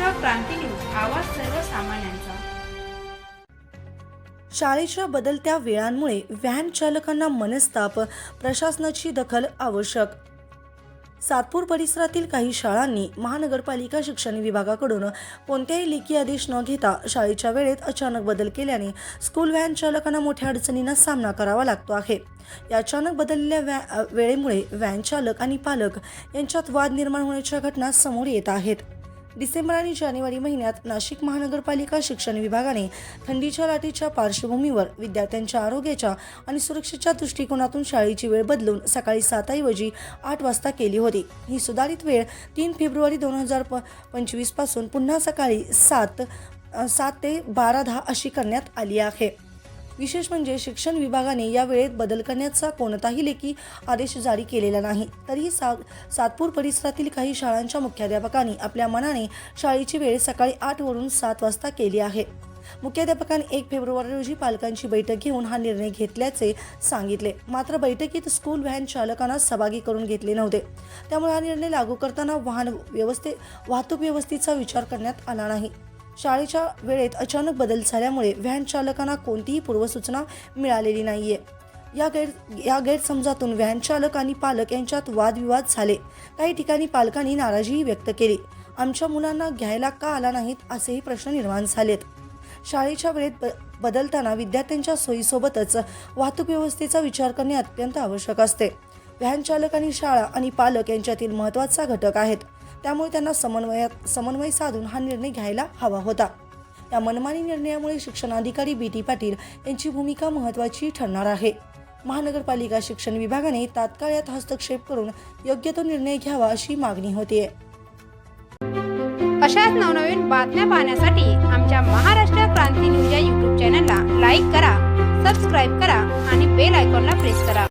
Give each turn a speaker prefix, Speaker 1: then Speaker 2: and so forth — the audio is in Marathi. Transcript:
Speaker 1: महाराष्ट्र क्रांती न्यूज आवाज सर्वसामान्यांचा.
Speaker 2: शाळेच्या बदलत्या वेळांमुळे व्हॅन चालकांना मनस्ताप प्रशासनाची दखल आवश्यक. सातपूर परिसरातील काही शाळांनी महानगरपालिका शिक्षण विभागाकडून कोणत्याही लेखी आदेश न घेता शाळेच्या वेळेत अचानक बदल केल्याने स्कूल व्हॅन चालकांना मोठ्या अडचणींना सामना करावा लागतो आहे. या अचानक बदललेल्या व्या वेळेमुळे व्हॅन चालक आणि पालक यांच्यात वाद निर्माण होण्याच्या घटना समोर येत आहेत. डिसेंबर आणि जानेवारी महिन्यात नाशिक महानगरपालिका शिक्षण विभागाने थंडीच्या लाटेच्या पार्श्वभूमीवर विद्यार्थ्यांच्या आरोग्याच्या आणि सुरक्षेच्या दृष्टिकोनातून शाळेची वेळ बदलून सकाळी सातऐवजी आठ वाजता केली होती. ही सुधारित वेळ तीन फेब्रुवारी दोन हजार प पंचवीसपासून पुन्हा सकाळी सात सात ते बारा दहा अशी करण्यात आली आहे. विशेष म्हणजे शिक्षण विभागाने या वेळेत बदल करण्याचा कोणताही लेखी आदेश जारी केलेला नाही. तरीही सा सातपूर परिसरातील काही शाळांच्या मुख्याध्यापकांनी आपल्या मनाने शाळेची वेळ सकाळी आठ वरून सात वाजता केली आहे. मुख्याध्यापकांनी एक फेब्रुवारी रोजी पालकांची बैठक घेऊन हा निर्णय घेतल्याचे सांगितले. मात्र बैठकीत स्कूल व्हॅन चालकांना सहभागी करून घेतले नव्हते. त्यामुळे हा निर्णय लागू करताना वाहन व्यवस्थे वाहतूक व्यवस्थेचा विचार करण्यात आला नाही. शाळेच्या वेळेत अचानक बदल झाल्यामुळे व्हॅन चालकांना कोणतीही पूर्वसूचना मिळालेली नाहीये. या गैर या गैरसमजातून व्हॅन चालक आणि पालक यांच्यात वादविवाद झाले. काही ठिकाणी पालकांनी नाराजीही व्यक्त केली. आमच्या मुलांना घ्यायला का आला नाहीत? असेही प्रश्न निर्माण झालेत. शाळेच्या वेळेत ब बदलताना विद्यार्थ्यांच्या सोयीसोबतच वाहतूक व्यवस्थेचा विचार करणे अत्यंत आवश्यक असते. व्हॅन चालक आणि शाळा आणि पालक यांच्यातील महत्त्वाचा घटक आहेत. त्यामुळे त्यांना समन्वयात समन्वय साधून हा निर्णय घ्यायला हवा होता. या मनमानी निर्णयामुळे शिक्षणाधिकारी बी. टी. पाटील यांची भूमिका महत्त्वाची ठरणार आहे. महानगरपालिका शिक्षण विभागाने तात्काळ यात हस्तक्षेप करून योग्य तो निर्णय घ्यावा अशी मागणी होतीये
Speaker 1: अशाच नवनवीन बातम्या पाहण्यासाठी आमच्या महाराष्ट्र क्रांती न्यूज या यूट्यूब चॅनलला लाईक करा सबस्क्राईब करा आणि बेल आयकॉनला प्रेस करा.